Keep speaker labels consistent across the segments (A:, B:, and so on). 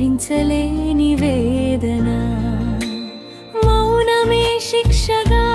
A: భరించలేని వేదన. మౌనమే శిక్షగా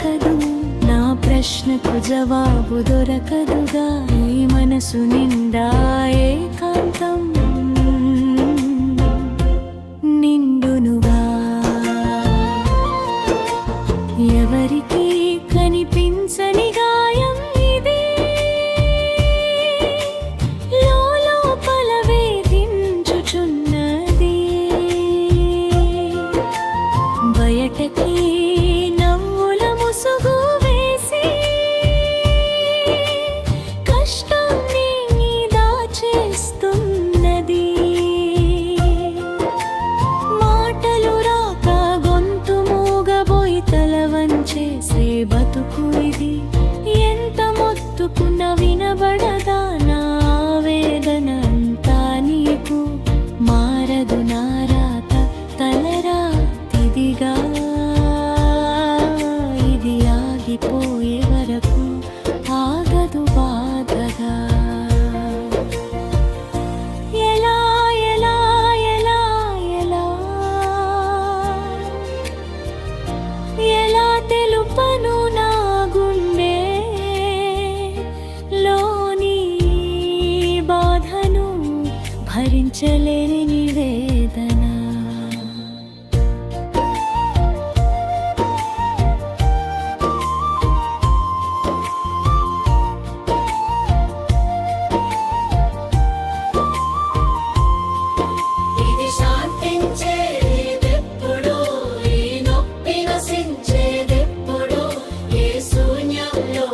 A: దొరకదు. నా ప్రశ్నకు జవాబు దొరకదుగా ఈ మనసు నిండా ఏకాంతం. బతుకు ఇది? ఎంత మొత్తుకున్న వినబడదా నా వేదన అంతా నీకు? మారదు నారాత తలరా తిదిగా ఇది ఆగిపోయే వరకు ఆగదు బాధగా. ఎలా భరించలేని నివేదన.
B: ఇది నొప్పి నశించేదెప్పుడు ఏ శూన్యంలో